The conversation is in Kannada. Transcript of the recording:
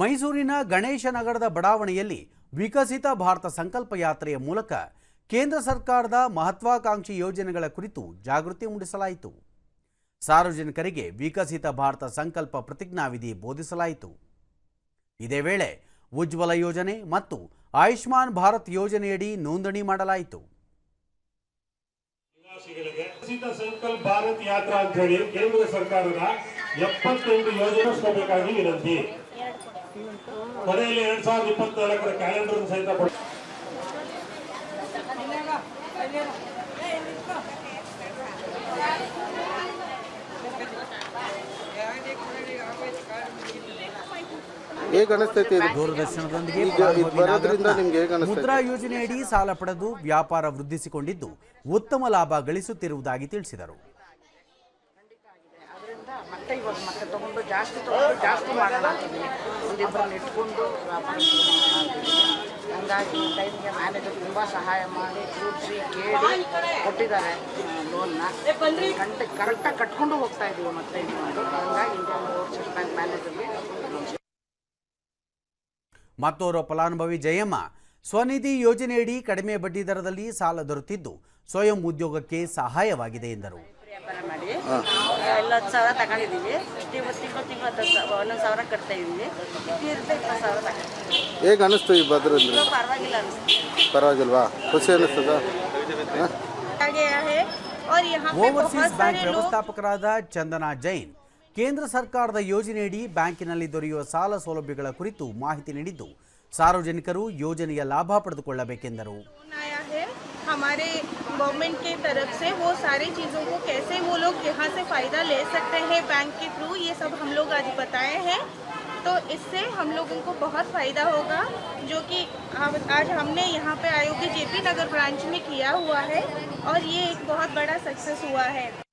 ಮೈಸೂರಿನ ಗಣೇಶ ನಗರದ ಬಡಾವಣೆಯಲ್ಲಿ ವಿಕಸಿತ ಭಾರತ ಸಂಕಲ್ಪ ಯಾತ್ರೆಯ ಮೂಲಕ ಕೇಂದ್ರ ಸರ್ಕಾರದ ಮಹತ್ವಾಕಾಂಕ್ಷಿ ಯೋಜನೆಗಳ ಕುರಿತು ಜಾಗೃತಿ ಮೂಡಿಸಲಾಯಿತು. ಸಾರ್ವಜನಿಕರಿಗೆ ವಿಕಸಿತ ಭಾರತ ಸಂಕಲ್ಪ ಪ್ರತಿಜ್ಞಾವಿಧಿ ಬೋಧಿಸಲಾಯಿತು. ಇದೇ ವೇಳೆ ಉಜ್ವಲ ಯೋಜನೆ ಮತ್ತು ಆಯುಷ್ಮಾನ್ ಭಾರತ್ ಯೋಜನೆಯಡಿ ನೋಂದಣಿ ಮಾಡಲಾಯಿತು. ಸಂಕಲ್ಪ ಭಾರತ್ ಯಾತ್ರಾ ಅಂತ ಹೇಳಿ ಕೇಂದ್ರ ಸರ್ಕಾರದ ಎಪ್ಪತ್ತೆಂಟು ಯೋಜನೆ ವಿನಂತಿ. ಕೊನೆಯಲ್ಲಿ ಎರಡ್ ಸಾವಿರದ ಇಪ್ಪತ್ನಾಲ್ಕರ ಕ್ಯಾಲೆಂಡರ್ ಸಹಿತ ಮುದ್ರಾ ಯೋಜನೆಯಡಿ ಸಾಲ ಪಡೆದು ವ್ಯಾಪಾರ ವೃದ್ಧಿಸಿಕೊಂಡಿದ್ದು ಉತ್ತಮ ಲಾಭ ಗಳಿಸುತ್ತಿರುವುದಾಗಿ ತಿಳಿಸಿದರು. ಮತ್ತೆ ಇವಾಗ ಮತ್ತೆ ತಗೊಂಡು ಜಾಸ್ತಿ ತಗೊಂಡು ಜಾಸ್ತಿ ಮಾಡೋಣ ಒಂದಿಬ್ಬರನ್ನ ಇಟ್ಕೊಂಡು ವ್ಯಾಪಾರ ಹಂಗಾಗಿ ಟೈಮ್ಗೆ ಮ್ಯಾನೇಜರ್ ತುಂಬ ಸಹಾಯ ಮಾಡಿ ಕೂರಿಸಿ ಕೇಳಿ ಕೊಟ್ಟಿದ್ದಾರೆ ಲೋನ್ನ ಗಂಟೆ ಕರೆಕ್ಟಾಗಿ ಕಟ್ಕೊಂಡು ಹೋಗ್ತಾ ಇದ್ದೀವಿ ಮತ್ತೆ ಇದು ಮಾಡಿ. ಹಂಗಾಗಿ ಇಂಡಿಯನ್ ಓವರ್ಸೀಸ್ ಬ್ಯಾಂಕ್ ಮ್ಯಾನೇಜರ್ಗೆ ಮತ್ತೋರ್ವ ಫಲಾನುಭವಿ ಜಯಮ್ಮ ಸ್ವನಿಧಿ ಯೋಜನೆಯಡಿ ಕಡಿಮೆ ಬಡ್ಡಿ ದರದಲ್ಲಿ ಸಾಲ ದೊರೆತಿದ್ದು ಸ್ವಯಂ ಉದ್ಯೋಗಕ್ಕೆ ಸಹಾಯವಾಗಿದೆ ಎಂದರು. ಎಲ್ಲ ಹತ್ತು ಸಾವಿರ ತಗೊಂಡಿದ್ದೀವಿ. ತಿಂಗಳು ತಿಂಗಳು ತಿಂಗಳು ಹತ್ತು ಸಾವಿರ ಒಂದೊಂದು ಸಾವಿರ ಕಟ್ತಾ ಇದ್ದೀವಿ ಇಪ್ಪತ್ತು ಸಾವಿರ ಹೇಗೆ ಈ ಭದ್ರಿಂದ ಪರವಾಗಿಲ್ಲ ಪರವಾಗಿಲ್ವಾ? ಖುಷಿ ಓವರ್ಸೀಸ್ ಬ್ಯಾಂಕ್ ವ್ಯವಸ್ಥಾಪಕರಾದ ಚಂದನಾ ಜೈನ್ ಕೇಂದ್ರ ಸರ್ಕಾರದ ಯೋಜನೆಯಡಿ ಬ್ಯಾಂಕಿನಲ್ಲಿ ದೊರೆಯುವ ಸಾಲ ಸೌಲಭ್ಯಗಳ ಕುರಿತು ಮಾಹಿತಿ ನೀಡಿದ್ದು ಸಾರ್ವಜನಿಕರು ಯೋಜನೆಯ ಲಾಭ ಪಡೆದುಕೊಳ್ಳಬೇಕೆಂದರು. हमारे गवर्नमेंट के तरफ़ से वो सारे चीज़ों को कैसे वो लोग यहाँ से फ़ायदा ले सकते हैं बैंक के थ्रू ये सब हम लोग आज बताए हैं। तो इससे हम लोगों को बहुत फ़ायदा होगा, जो कि आज हमने यहाँ पे आयोग के जेपी नगर ब्रांच में किया हुआ है और ये एक बहुत बड़ा सक्सेस हुआ है।